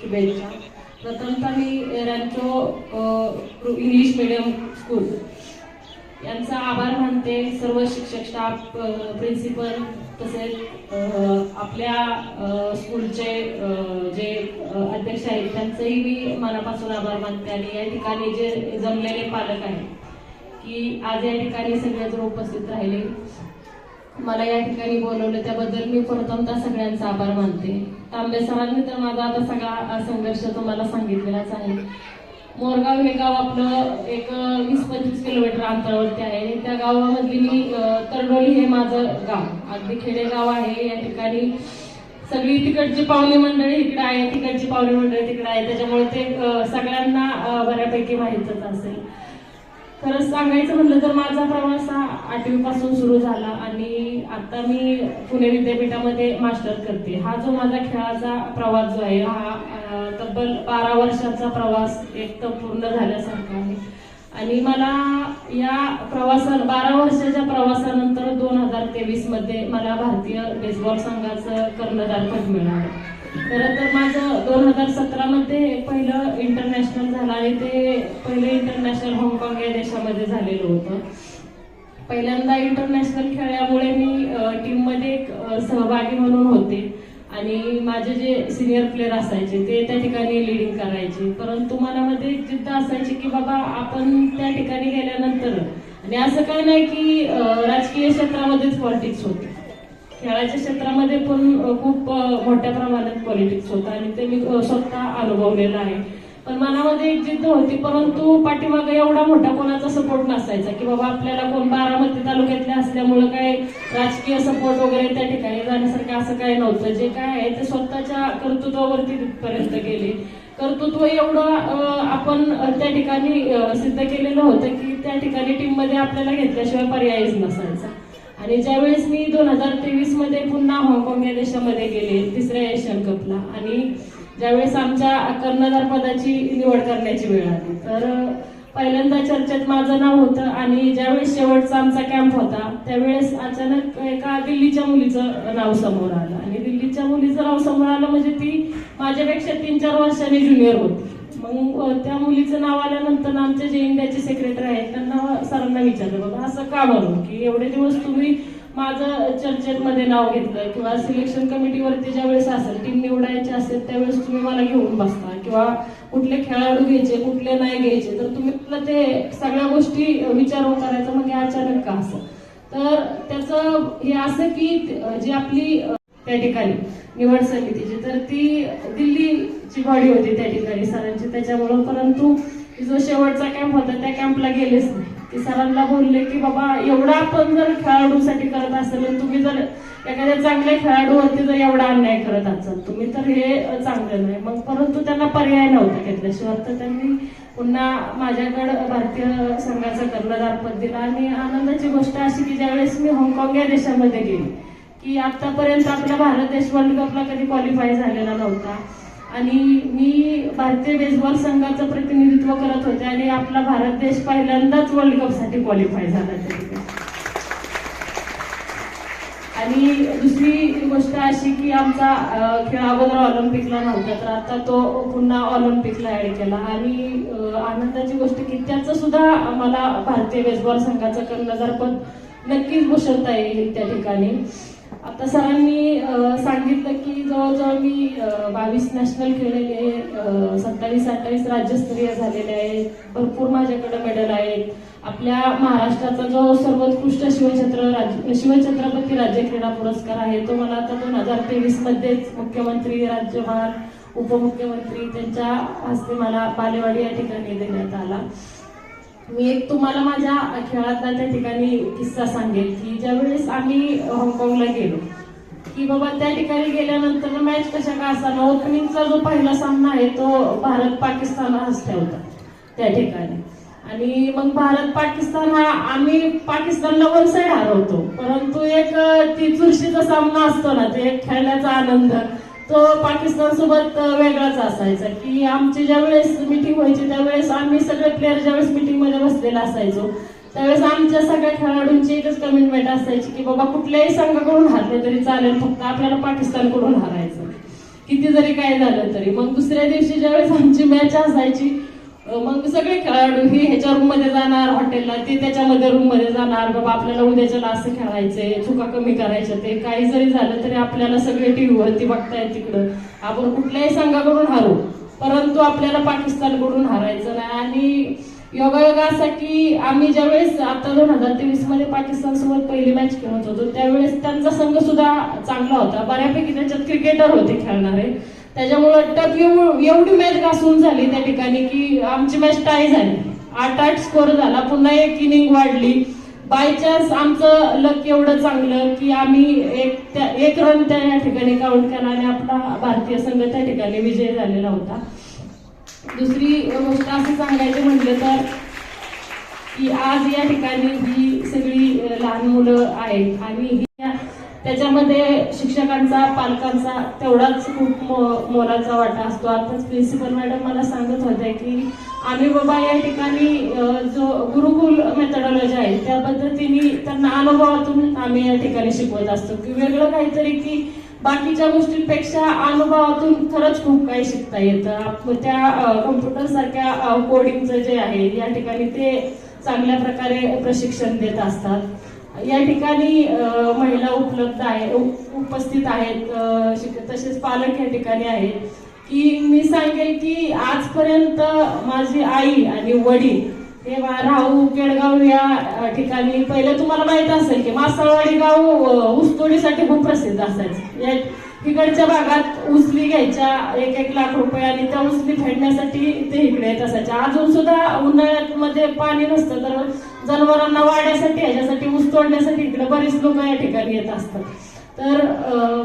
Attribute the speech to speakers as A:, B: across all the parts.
A: शुभेच्छा. प्रथमतः मी रॅन्चो इंग्लिश मीडियम स्कूल यांचा आभार मानते सर्व शिक्षक स्टाफ प्रिन्सिपल तसेच आपल्या स्कूलचे जे अध्यक्ष आहेत त्यांचंही मी मनापासून आभार मानते आणि या ठिकाणी जे जमलेले पालक आहेत की आज या ठिकाणी सगळेजण उपस्थित राहिले. मला या ठिकाणी बोलवलं त्याबद्दल मी प्रथमतः सगळ्यांचा आभार मानते. तांबे सरांनी तर माझा आता सगळा संघर्ष तुम्हाला सांगितलेलाच आहे. मोरगाव हे गाव आपलं एक वीस पंचवीस किलोमीटर अंतरावरती आहे. त्या गावामधली मी तरडोली हे माझं गाव. अगदी खेडेगाव आहे या ठिकाणी. सगळी तिकडची पाहुणे मंडळी इकडे आहे तिकडची पाहुणे मंडळी तिकडे आहे. त्याच्यामुळे ते सगळ्यांना बऱ्यापैकी माहीतच असेल. खरंच सांगायचं म्हणलं तर माझा प्रवास हा आठवीपासून सुरू झाला आणि आता मी पुणे विद्यापीठामध्ये मास्टर करते. हा जो माझा खेळाचा प्रवास जो आहे हा तब्बल बारा वर्षाचा प्रवास एक तर पूर्ण झाल्यासारखा आहे. आणि मला या प्रवासा बारा वर्षाच्या प्रवासानंतर दोन हजार तेवीसमध्ये मला भारतीय बेसबॉल संघाचं कर्णधारपद मिळालं. खरं तर माझं दोन हजार सतरा मध्ये पहिलं इंटरनॅशनल झालं आणि ते पहिलं इंटरनॅशनल हाँगकाँग या देशामध्ये झालेलं होतं. पहिल्यांदा इंटरनॅशनल खेळल्यामुळे मी टीममध्ये एक सहभागी म्हणून होते. आणि माझे जे सिनियर प्लेअर असायचे ते त्या ठिकाणी लिडिंग करायचे. परंतु मनामध्ये एक जिद्द असायची की बाबा आपण त्या ठिकाणी गेल्यानंतर आणि असं काही नाही की राजकीय क्षेत्रामध्येच पॉलिटिक्स होते. खेळाच्या क्षेत्रामध्ये पण खूप मोठ्या प्रमाणात पॉलिटिक्स होतं आणि ते मी स्वतः अनुभवलेलं आहे. पण मनामध्ये एक जिद्द होती परंतु पाठीमागे एवढा मोठा कोणाचा सपोर्ट नसायचा की बाबा आपल्याला कोण बारामती तालुक्यातले असल्यामुळं काय राजकीय सपोर्ट वगैरे त्या ठिकाणी जाण्यासारखं असं काय नव्हतं. जे काय आहे ते स्वतःच्या कर्तृत्वावरती तिथपर्यंत गेले. कर्तृत्व एवढं आपण त्या ठिकाणी सिद्ध केलेलं होतं की त्या ठिकाणी टीममध्ये आपल्याला घेतल्याशिवाय पर्यायच नसायचा. आणि ज्यावेळेस मी दोन हजार तेवीसमध्ये पुन्हा हाँगकाँग या देशामध्ये गेले तिसऱ्या एशियन कपला. आणि ज्यावेळेस आमच्या कर्णधार पदाची निवड करण्याची वेळ आली. तर पहिल्यांदा चर्चेत माझं नाव होतं आणि ज्यावेळेस शेवटचा आमचा कॅम्प होता त्यावेळेस अचानक एका दिल्लीच्या मुलीचं नाव समोर आलं. आणि दिल्लीच्या मुलीचं नाव समोर आलं म्हणजे ती माझ्यापेक्षा तीन चार वर्षांनी ज्युनियर होती. मग त्या मुलीचं नाव आल्यानंतर आमचे जे इंडियाचे सेक्रेटरी आहेत त्यांना सरांना विचारलं बाबा असं का म्हणून की एवढे दिवस तुम्ही माझं चर्चेमध्ये नाव घेतलं किंवा सिलेक्शन कमिटीवरती ज्या वेळेस असेल टीम निवडायची असेल त्यावेळेस तुम्ही मला घेऊन बसता किंवा कुठले खेळाडू घ्यायचे कुठले नाही घ्यायचे? तर तुम्ही ते सगळ्या गोष्टी विचारून करायचं म्हणजे अचानक का असं? तर त्याचं हे असं की जी आपली त्या ठिकाणी निवड समितीची. तर ती दिल्लीची बॉडी होती त्या ठिकाणी सरांची. त्याच्यामुळं परंतु जो शेवटचा कॅम्प होता त्या कॅम्पला गेलेच नाही. की सरांना बोलले की बाबा एवढा आपण जर खेळाडूसाठी करत असेल तुम्ही जर एखाद्या चांगल्या खेळाडूवरती जर एवढा अन्याय करत असाल तुम्ही तर हे चांगलं नाही. मग परंतु त्यांना पर्याय नव्हता घेतल्याशिवाय. तर त्यांनी पुन्हा माझ्याकडं भारतीय संघाचा कर्णधारपद दिला. आणि आनंदाची गोष्ट अशी की ज्यावेळेस मी हाँगकाँग या देशामध्ये गेली की आतापर्यंत आपला भारत देश वर्ल्ड कपला कधी क्वालिफाय झालेला नव्हता. आणि मी भारतीय बेसबॉल संघाचं प्रतिनिधित्व करत होते आणि आपला भारत देश पहिल्यांदाच वर्ल्ड कपसाठी क्वालिफाय झाला आणि दुसरी गोष्ट अशी की आमचा खेळ अगोदर ऑलिम्पिकला नव्हता तर आता तो पुन्हा ऑलिम्पिकला ऍड केला. आणि आनंदाची गोष्ट की त्याचं सुद्धा मला भारतीय बेसबॉल संघाचं कर्णधारपद नक्कीच भूषवता येईल त्या ठिकाणी. आता सरांनी सांगितलं की जवळजवळ मी बावीस नॅशनल खेळलेले सत्तावीस अठ्ठावीस राज्यस्तरीय झालेले आहे भरपूर माझ्याकडे मेडल आहेत. आपल्या महाराष्ट्राचा जो सर्वोत्कृष्ट शिवछत्र राज्य शिवछत्रपती राज्य क्रीडा पुरस्कार आहे तो मला आता दोन हजार तेवीस मध्येच मुख्यमंत्री राज्यपाल उपमुख्यमंत्री त्यांच्या हस्ते मला बालेवाडी या ठिकाणी देण्यात आला. मी एक तुम्हाला माझ्या खेळातला त्या ठिकाणी किस्सा सांगेल की ज्यावेळेस आम्ही हाँगकाँगला गेलो की बाबा त्या ठिकाणी गेल्यानंतर मॅच कशा का असाना ओपनिंगचा जो पहिला सामना आहे तो भारत पाकिस्तान हस्ते होता त्या ठिकाणी. आणि मग भारत पाकिस्तान हा आम्ही पाकिस्तानला वन साईड हरवतो परंतु एक ती चुरशीचा सामना असतो ना ते खेळण्याचा आनंद. तो पाकिस्तान सोबत वेगळाच असायचा की आमची ज्या वेळेस मिटिंग व्हायची त्यावेळेस आम्ही सगळे प्लेअर ज्यावेळेस मिटिंगमध्ये बसलेला असायचो त्यावेळेस आमच्या सगळ्या खेळाडूंची एकच कमिटमेंट असायची की बाबा कुठल्याही संघाकडून हरले तरी चालेल फक्त आपल्याला पाकिस्तानकडून हरायचं. किती जरी काय झालं तरी मग दुसऱ्या दिवशी ज्यावेळेस आमची मॅच असायची मग सगळे खेळाडू हे ह्याच्या रूममध्ये जाणार हॉटेलला ते त्याच्यामध्ये रूममध्ये जाणार. बाबा आपल्याला उद्याच्याला असं खेळायचंय चुका कमी करायच्या ते काही जरी झालं तरी आपल्याला सगळे टीव्हीवरती बघतायत तिकडं. आपण कुठल्याही संघाकडून हारू परंतु आपल्याला पाकिस्तानकडून हारायचं नाही. आणि योगायोगासाठी आम्ही ज्यावेळेस आता दोन हजार तेवीसमध्ये पाकिस्तान सोबत पहिली मॅच खेळत होतो त्यावेळेस त्यांचा संघ सुद्धा चांगला होता. बऱ्यापैकी त्याच्यात क्रिकेटर होते खेळणारे. त्याच्यामुळं टफ एवढी मॅच घासून झाली त्या ठिकाणी की आमची मॅच टाय झाली. आठ आठ स्कोर झाला. पुन्हा एक इनिंग वाढली. बाय चान्स आमचं लक एवढं चांगलं की आम्ही एक त्या एक रन त्या या ठिकाणी काउंट केला आणि आपला भारतीय संघ त्या ठिकाणी विजय झालेला होता. दुसरी गोष्ट असं सांगायचं म्हटलं तर की आज या ठिकाणी जी सगळी लहान मुलं आहेत आणि ही त्याच्यामध्ये शिक्षकांचा पालकांचा तेवढाच खूप मो- मोलाचा वाटा असतो. आताच प्रिन्सिपल मॅडम मला सांगत होत्या की आम्ही बाबा या ठिकाणी जो गुरुकुल मेथडॉलॉजी आहे त्या पद्धतीने त्यांना अनुभवातून आम्ही या ठिकाणी शिकवत असतो. की वेगळं काहीतरी की बाकीच्या गोष्टींपेक्षा अनुभवातून खरंच खूप काही शिकता येतं. त्या कॉम्प्युटर सारख्या कोडिंगचं जे आहे या ठिकाणी ते चांगल्या प्रकारे प्रशिक्षण देत असतात. या ठिकाणी महिला उपलब्ध आहे उप- उपस्थित आहेत शिक- तसेच पालक या ठिकाणी आहेत. की मी सांगेल की आजपर्यंत माझी आई आणि वडील हे राहू केळगाव या ठिकाणी पहिले तुम्हाला माहीत असेल की मासावाडी गाव अ, ऊसतोडीसाठी खूप प्रसिद्ध असायचं. तिकडच्या इकडच्या भागात उचली घ्यायच्या एक एक लाख रुपये आणि त्या उचली फेडण्यासाठी ते इकडे येत असायच्या अजून सुद्धा उन्हाळ्यात मध्ये पाणी नसतं तर जनावरांना वाढण्यासाठी ह्याच्यासाठी ऊस तोडण्यासाठी इकडे बरीच लोक या ठिकाणी येत असतात. तर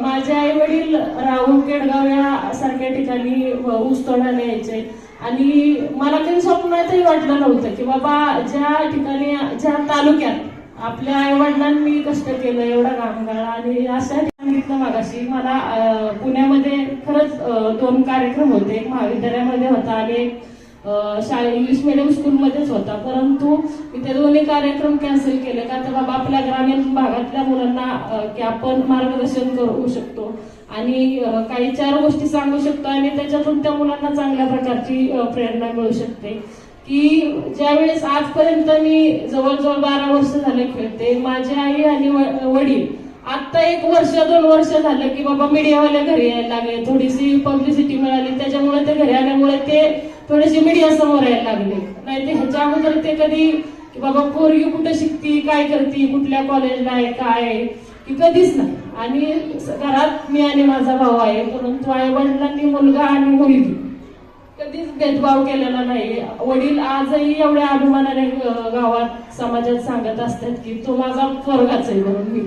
A: माझे आई वडील राहुल केडगाव या सारख्या ठिकाणी ऊस तोडायला यायचे. आणि मला कधी स्वप्नातही वाटलं नव्हतं की बाबा ज्या ठिकाणी ज्या तालुक्यात आपल्या आई वडिलांनी कष्ट केलं एवढा कामगार आणि असं सांगितलं मागाशी मला पुण्यामध्ये खरंच दोन कार्यक्रम होते. एक महाविद्यालयामध्ये होता आणि एक शाळे इंग्लिश मिडियम स्कूलमध्येच होता. परंतु मी ते दोन्ही कार्यक्रम कॅन्सल केले का तर बाबा आपल्या ग्रामीण भागातल्या मुलांना की आपण मार्गदर्शन करू शकतो. आणि काही चार गोष्टी सांगू शकतो आणि त्याच्यातून त्या मुलांना चांगल्या प्रकारची प्रेरणा मिळू शकते. की ज्यावेळेस आजपर्यंत मी जवळजवळ बारा वर्ष झालं खेळते माझी आई आणि व- वडील आत्ता एक वर्ष दोन वर्ष झालं की बाबा मीडियावाले घरी यायला लागले. थोडीशी पब्लिसिटी मिळाली त्याच्यामुळे ते घरी आल्यामुळे ते थोडेसे मीडिया समोर यायला लागले. नाही ते ह्याच्या अगोदर ते कधी की बाबा पोरगी कुठं शिकती काय करती कुठल्या कॉलेजला आहे काय आहे की कधीच नाही. आणि स- घरात मी आणि माझा भाऊ आहे परंतु आई वडिलांनी मुलगा आणि मुलगी. कधीच भेदभाव केलेला नाही. वडील आजही एवढ्या अभिमानाने गावात समाजात सांगत असतात की तो माझा स्वर्गाच आहे म्हणून मी.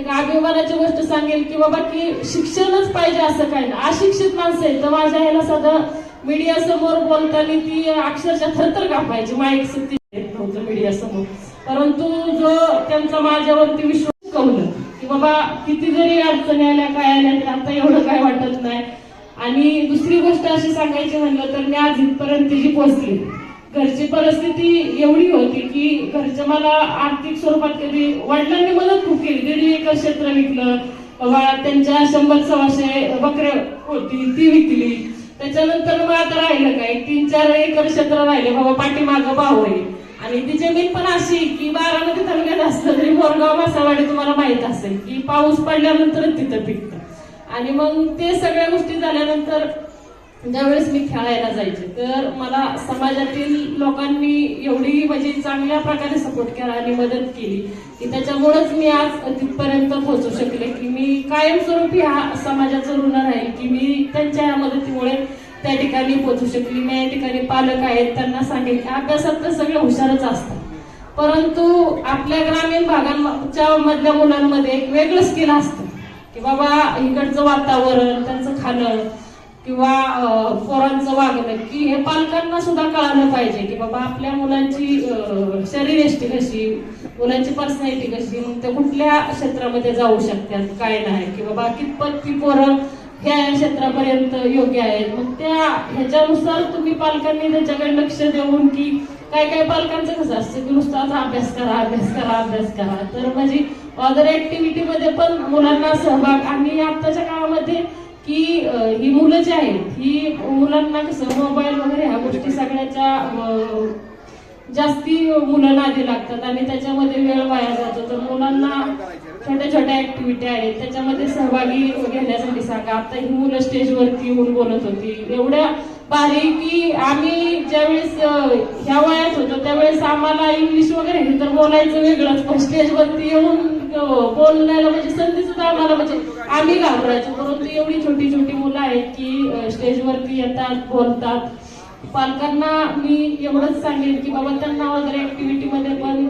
A: एक अभिमानाची गोष्ट सांगेल की बाबा की शिक्षणच पाहिजे असं काही नाही. अशिक्षित माणसं आहेत. तर माझ्या ह्याला साधं मीडिया समोर बोलताना ती अक्षरशः थरथर कापायची. माईक सुद्धा येत नव्हतं मीडिया समोर परंतु जो त्यांचा माझ्यावरती विश्वास कवलं की बाबा किती जरी अडचणी आल्या काय आल्या आता एवढं काय वाटत नाही. आणि दुसरी गोष्ट अशी सांगायची म्हणलं तर मी आज इथपर्यंत जी पोहोचली घरची परिस्थिती एवढी होती की घरच्या मला आर्थिक स्वरूपात कधी वडिलांनी मदत खूप केली. दीड एकर क्षेत्र विकलं बाबा त्यांच्या शंभर सव्वाशे बकऱ्या होती ती विकली. त्याच्यानंतर मग आता राहिलं काय तीन चार एकर क्षेत्र राहिले बाबा पाठीमागं भाऊ आहे आणि ती जमीन पण अशी की बारामती तालुक्यात असलं तरी मोरगाव मासावाडी तुम्हाला माहीत असेल की पाऊस पडल्यानंतरच तिथं पिकतं. आणि मग ते सगळ्या गोष्टी झाल्यानंतर ज्यावेळेस मी खेळायला जायचे तर मला समाजातील लोकांनी एवढी म्हणजे चांगल्या प्रकारे सपोर्ट केला आणि मदत केली की त्याच्यामुळेच मी आज तिथपर्यंत पोहोचू शकले की मी कायमस्वरूपी हा समाजाचं ऋण राहील की मी त्यांच्या या मदतीमुळे त्या ठिकाणी पोहोचू शकली. मी या ठिकाणी पालक आहेत त्यांना सांगेल की अभ्यासात तर सगळे हुशारच असतात. परंतु आपल्या ग्रामीण भागांच्या मधल्या मुलांमध्ये एक वेगळं स्किल असतं. की बाबा इकडचं वातावरण त्यांचं खाणं किंवा पोरांचं वागणं की हे पालकांना सुद्धा कळालं पाहिजे की बाबा आपल्या मुलांची अं, शरीरयष्टी कशी मुलांची पर्सनॅलिटी कशी मग ते कुठल्या क्षेत्रामध्ये जाऊ शकतात काय नाही की बाबा कितपत ती पोरं ह्या क्षेत्रापर्यंत योग्य आहेत. मग त्या ह्याच्यानुसार तुम्ही पालकांनी त्याच्याकडे लक्ष देऊन की काय काय पालकांचं कसं असतं की नुसतं आता अभ्यास करा अभ्यास करा अभ्यास करा. तर म्हणजे अदर ऍक्टिव्हिटी मध्ये पण मुलांना सहभाग. आणि आताच्या काळामध्ये की ही मुलं जी आहेत ही मुलांना कसं मोबाईल वगैरे ह्या गोष्टी सगळ्याच्या जास्ती मुलं आधी लागतात आणि त्याच्यामध्ये वेळ वाया जातो. तर मुलांना छोट्या छोट्या ऍक्टिव्हिटी आहेत. त्याच्यामध्ये सहभागी घेण्यासाठी सांगा. आता ही मुलं स्टेजवरती येऊन बोलत होती. एवढ्या भारी की आम्ही ज्यावेळेस ह्या वयात होतो त्यावेळेस आम्हाला इंग्लिश वगैरे तर बोलायचं वेगळंच. पण स्टेजवरती येऊन बोलण्याला म्हणजे संधी सुद्धा आम्हाला म्हणजे आम्ही घाबरायचो परंतु एवढी छोटी छोटी मुलं आहेत की स्टेजवरती येतात बोलतात. पालकांना मी एवढंच सांगेन की बाबा त्यांना वगैरे ऍक्टिव्हिटी मध्ये पण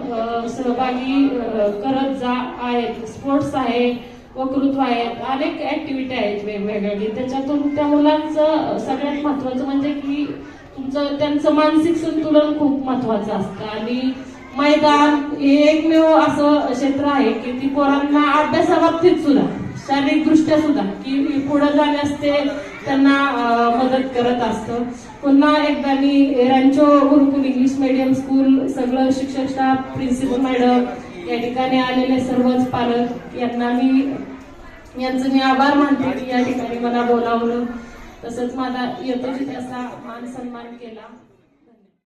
A: सहभागी करत जा. आहेत. स्पोर्ट्स आहे वक्तृत्व आहेत अनेक ऍक्टिव्हिटी आहेत वेगवेगळ्या. त्याच्यातून त्या मुलांचं सगळ्यात महत्वाचं म्हणजे की तुमचं त्यांचं मानसिक संतुलन खूप महत्वाचं असतं. आणि मैदान हे एकमेव असं क्षेत्र आहे की ती पोरांना अभ्यासाबाबतीत सुद्धा शारीरिक दृष्ट्या सुद्धा की पुढे जाण्यास ते त्यांना मदत करत असतं. पुन्हा एकदा मी Rancho Gurukul English medium school सगळं शिक्षक स्टाफ प्रिन्सिपल मॅडम या ठिकाणी आलेले सर्वच पालक यांना मी यांचं मी आभार मानते की या ठिकाणी मला बोलावलं. तसंच माझा तिथे असा मान सन्मान केला.